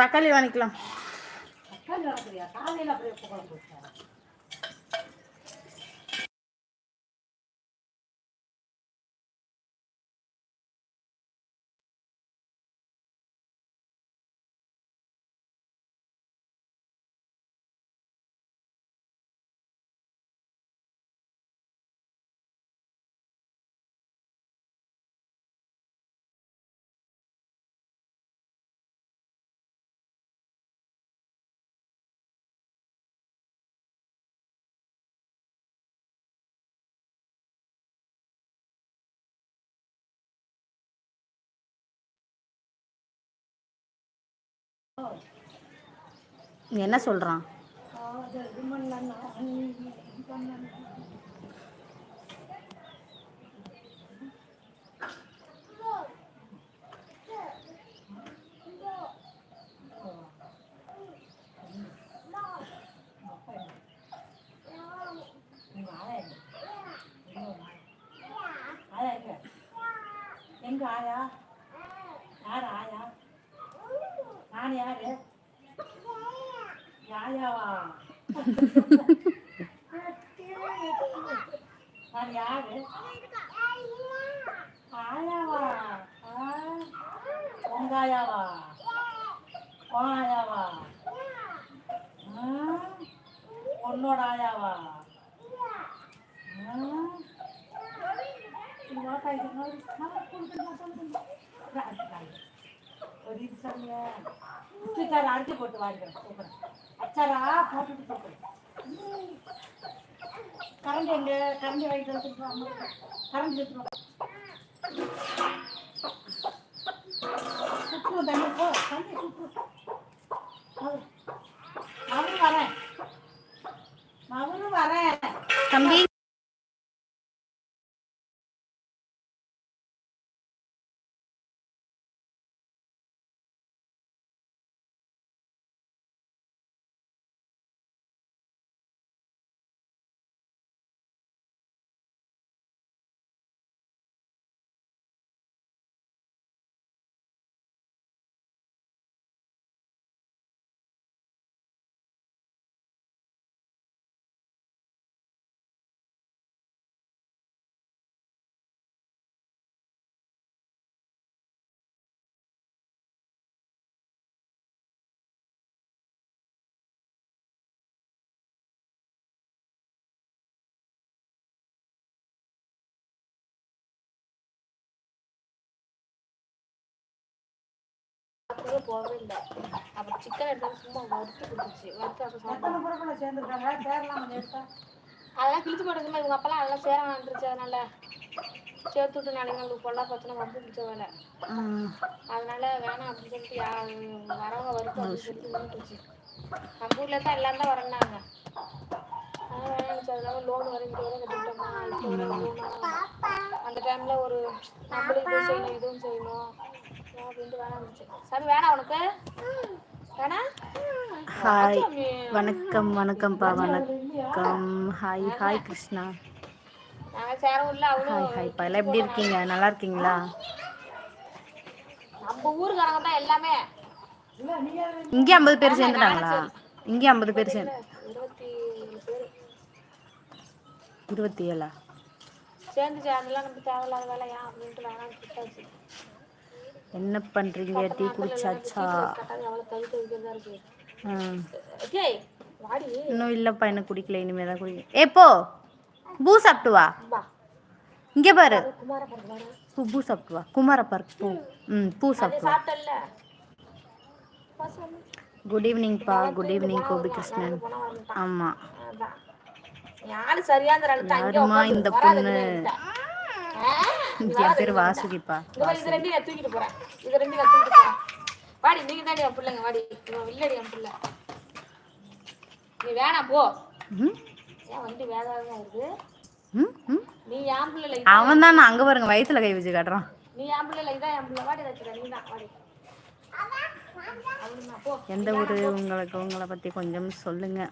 தக்காளி வாங்கிக்கலாம். என்ன சொல்கிறான் எங்க ஆயா யார் ஆயா. நான் யாரு யாயாவா நான் யாரு ஆயாவா ஆ, உங்க ஆயாவா உன் ஆயாவா ஆ, உன்னோட ஆயாவா ஆ, இது வாட்டா, இது மாதிரி. நல்லா கொடுத்துருங்க, கொடுத்துருங்க. இதா, அடிச்சுட்டாங்க. ஒரு இது சொல்லுங்க உச்சிச்சாரு போட்டு வாங்கிக்கிறேன் அச்சாரா போட்டுட்டு கூப்பிடுறேன் கரண்ட் எங்க? கரண்ட் வாங்கிட்டு வந்துட்டு கரண்ட் எடுத்துருவோம் சுற்றுவோம் தண்ணி போ தண்ணி சுற்றுவோம் அவரும் வரேன். அவரும் வரேன். தம்பி? சாப்பிடவே போகவே இல்லை. அப்புறம் சிக்கன் எடுத்தாலும் சும்மா வறுத்து கொடுத்துச்சு. வறுத்து அப்போ எடுத்தா. அதெல்லாம் கிழிச்சு போட்டதுமா இவங்க அப்பெல்லாம் நல்லா சேர வந்துருச்சு அதனால. சேர்த்து விட்டு நாளைக்கு நம்மளுக்கு பொல்லா பிரச்சனை வந்து பிடிச்ச வேலை. அதனால வேணாம் அப்படின்னு சொல்லிட்டு யா வரவங்க வறுத்து அப்படின்னு சொல்லிட்டு நின்றுச்சு நம்ம ஊர்ல தான் எல்லாம் தான் வரேன்னாங்க. அதனால லோன் வர இங்கே வர கட்டிட்டோமா அந்த டைம்ல ஒரு நம்மளும் செய்யணும் இதுவும் செய்யணும். ஹாய் வணக்கம் வணக்கம்ப்பா வணக்கம். Hi hi Krishna. ஹாய் ஹாய்ப்பா எல்லாம் எப்படி இருக்கீங்க? நல்லா இருக்கீங்களா? நம்ம ஊருக்காரங்க தான் எல்லாமே. இங்கே ஐம்பது பேர் சேர்ந்துட்டாங்களா? இங்கே ஐம்பது பேர் சேர்ந்து இருபத்தி ஏழு? சேர்ந்துச்சு அதெல்லாம் நமக்கு தேவையில்லாத வேலையா? அப்படின்ட்டு வேணாம் என்ன பண்ணுறீங்க டீ குடிச்சாச்சா? இன்னும் இல்லைப்பா எனக்கு குடிக்கல. இனிமேல் தான் குடிக்க. ஏ போ. பூ சாப்பிட்டு வா. வா இங்கே பாரு. பூ பூ சாப்பிட்டு வா குமார பார்க் பூ. ம் பூ சாப்பிட்டு குட் ஈவினிங்ப்பா குட் ஈவினிங் கோபி கிருஷ்ணன். ஆமாம் அதான். யாரு சரியான அழுத்த அங்கே யாரும்மா உட்காந்து இந்த பொண்ணு? என் பேர் வாசுகிப்பா. இது ரெண்டையும் நான் தூக்கிட்டு போறேன். இது ரெண்டையும் நான் தூக்கிட்டு போறேன். வாடி நீங்க தாண்டி என் பிள்ளைங்க வாடி. இவன் இல்லடி என் பிள்ளை. நீ வேணாம் போ. ம்? ஏன் வண்டி வேகாத வருது ம் ம். நீ என் பிள்ளை இல்லை அவன் தான் அங்கே பாருங்க வயித்துல கை வச்சு காட்டுறான். நீ என் பிள்ளை இதான் என் பிள்ளை. வாடி வச்சுக்க நீ தான் வாடி. எந்த ஊர் உங்களுக்கு உங்களை பற்றி கொஞ்சம் சொல்லுங்கள்